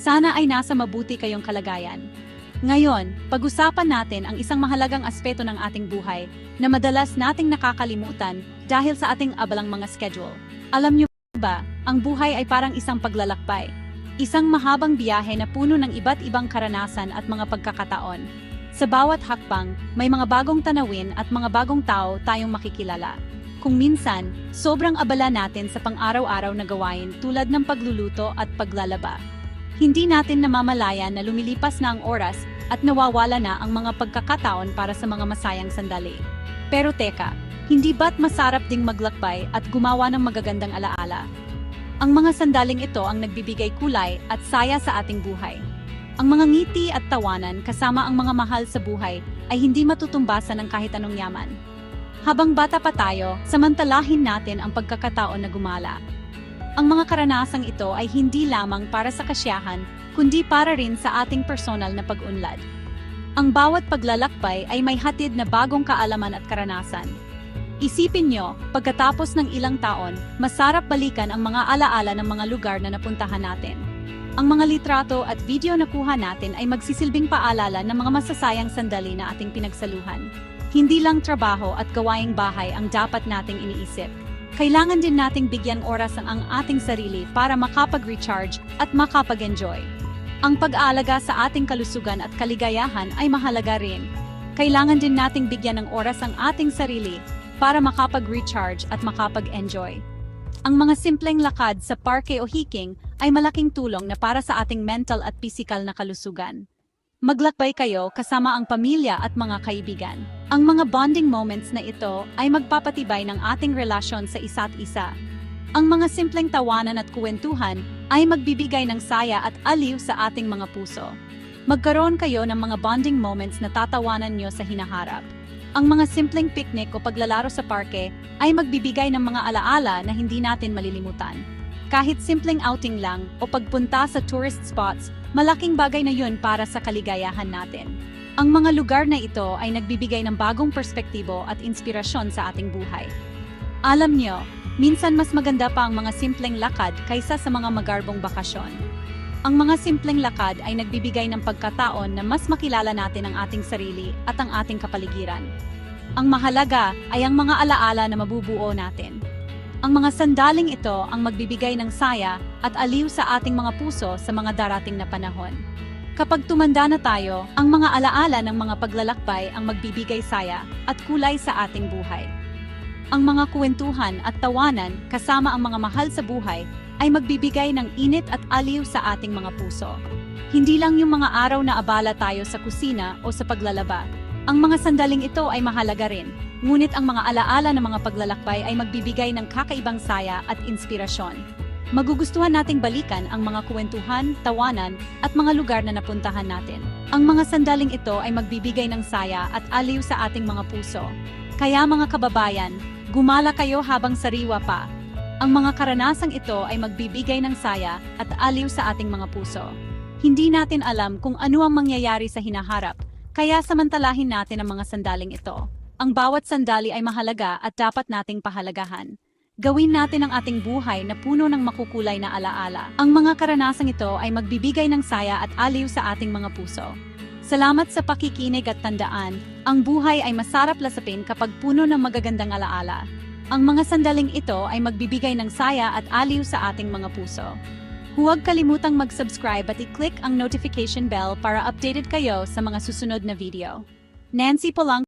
Sana ay nasa mabuti kayong kalagayan. Ngayon, pag-usapan natin ang isang mahalagang aspeto ng ating buhay na madalas nating nakakalimutan dahil sa ating abalang mga schedule. Alam niyo ba, ang buhay ay parang isang paglalakbay. Isang mahabang biyahe na puno ng iba't ibang karanasan at mga pagkakataon. Sa bawat hakbang, may mga bagong tanawin at mga bagong tao tayong makikilala. Kung minsan, sobrang abala natin sa pang-araw-araw na gawain tulad ng pagluluto at paglalaba. Hindi natin namamalayan na lumilipas na ang oras at nawawala na ang mga pagkakataon para sa mga masayang sandali. Pero teka, hindi ba't masarap ding maglakbay at gumawa ng magagandang alaala? Ang mga sandaling ito ang nagbibigay kulay at saya sa ating buhay. Ang mga ngiti at tawanan kasama ang mga mahal sa buhay ay hindi matutumbasan ng kahit anong yaman. Habang bata pa tayo, samantalahin natin ang pagkakataon na gumala. Ang mga karanasang ito ay hindi lamang para sa kasiyahan, kundi para rin sa ating personal na pag-unlad. Ang bawat paglalakbay ay may hatid na bagong kaalaman at karanasan. Isipin nyo, pagkatapos ng ilang taon, masarap balikan ang mga alaala ng mga lugar na napuntahan natin. Ang mga litrato at video na kuha natin ay magsisilbing paalala ng mga masasayang sandali na ating pinagsaluhan. Hindi lang trabaho at gawaing bahay ang dapat nating iniisip. Kailangan din nating bigyan oras ang, ang ating sarili para makapag-recharge at makapag-enjoy. Ang pag-aalaga sa ating kalusugan at kaligayahan ay mahalaga rin. Kailangan din nating bigyan ng oras ang ating sarili para makapag-recharge at makapag-enjoy. Ang mga simpleng lakad sa parke o hiking ay malaking tulong na para sa ating mental at physical na kalusugan. Maglakbay kayo kasama ang pamilya at mga kaibigan. Ang mga bonding moments na ito ay magpapatibay ng ating relasyon sa isa't isa. Ang mga simpleng tawanan at kuwentuhan ay magbibigay ng saya at aliw sa ating mga puso. Magkaroon kayo ng mga bonding moments na tatawanan nyo sa hinaharap. Ang mga simpleng picnic o paglalaro sa parke ay magbibigay ng mga alaala na hindi natin malilimutan. Kahit simpleng outing lang o pagpunta sa tourist spots, malaking bagay na yun para sa kaligayahan natin. Ang mga lugar na ito ay nagbibigay ng bagong perspektibo at inspirasyon sa ating buhay. Alam nyo, minsan mas maganda pa ang mga simpleng lakad kaysa sa mga magarbong bakasyon. Ang mga simpleng lakad ay nagbibigay ng pagkataon na mas makilala natin ang ating sarili at ang ating kapaligiran. Ang mahalaga ay ang mga alaala na mabubuo natin. Ang mga sandaling ito ang magbibigay ng saya at aliw sa ating mga puso sa mga darating na panahon. Kapag tumanda na tayo, ang mga alaala ng mga paglalakbay ang magbibigay saya at kulay sa ating buhay. Ang mga kuwentuhan at tawanan kasama ang mga mahal sa buhay ay magbibigay ng init at aliw sa ating mga puso. Hindi lang yung mga araw na abala tayo sa kusina o sa paglalaba. Ang mga sandaling ito ay mahalaga rin, ngunit ang mga alaala ng mga paglalakbay ay magbibigay ng kakaibang saya at inspirasyon. Magugustuhan nating balikan ang mga kuwentuhan, tawanan, at mga lugar na napuntahan natin. Ang mga sandaling ito ay magbibigay ng saya at aliw sa ating mga puso. Kaya mga kababayan, gumala kayo habang sariwa pa. Ang mga karanasang ito ay magbibigay ng saya at aliw sa ating mga puso. Hindi natin alam kung ano ang mangyayari sa hinaharap, kaya samantalahin natin ang mga sandaling ito. Ang bawat sandali ay mahalaga at dapat nating pahalagahan. Gawin natin ang ating buhay na puno ng makukulay na alaala. Ang mga karanasang ito ay magbibigay ng saya at aliw sa ating mga puso. Salamat sa pakikinig at tandaan, ang buhay ay masarap lasapin kapag puno ng magagandang alaala. Ang mga sandaling ito ay magbibigay ng saya at aliw sa ating mga puso. Huwag kalimutang mag-subscribe at i-click ang notification bell para updated kayo sa mga susunod na video. Nancy Polang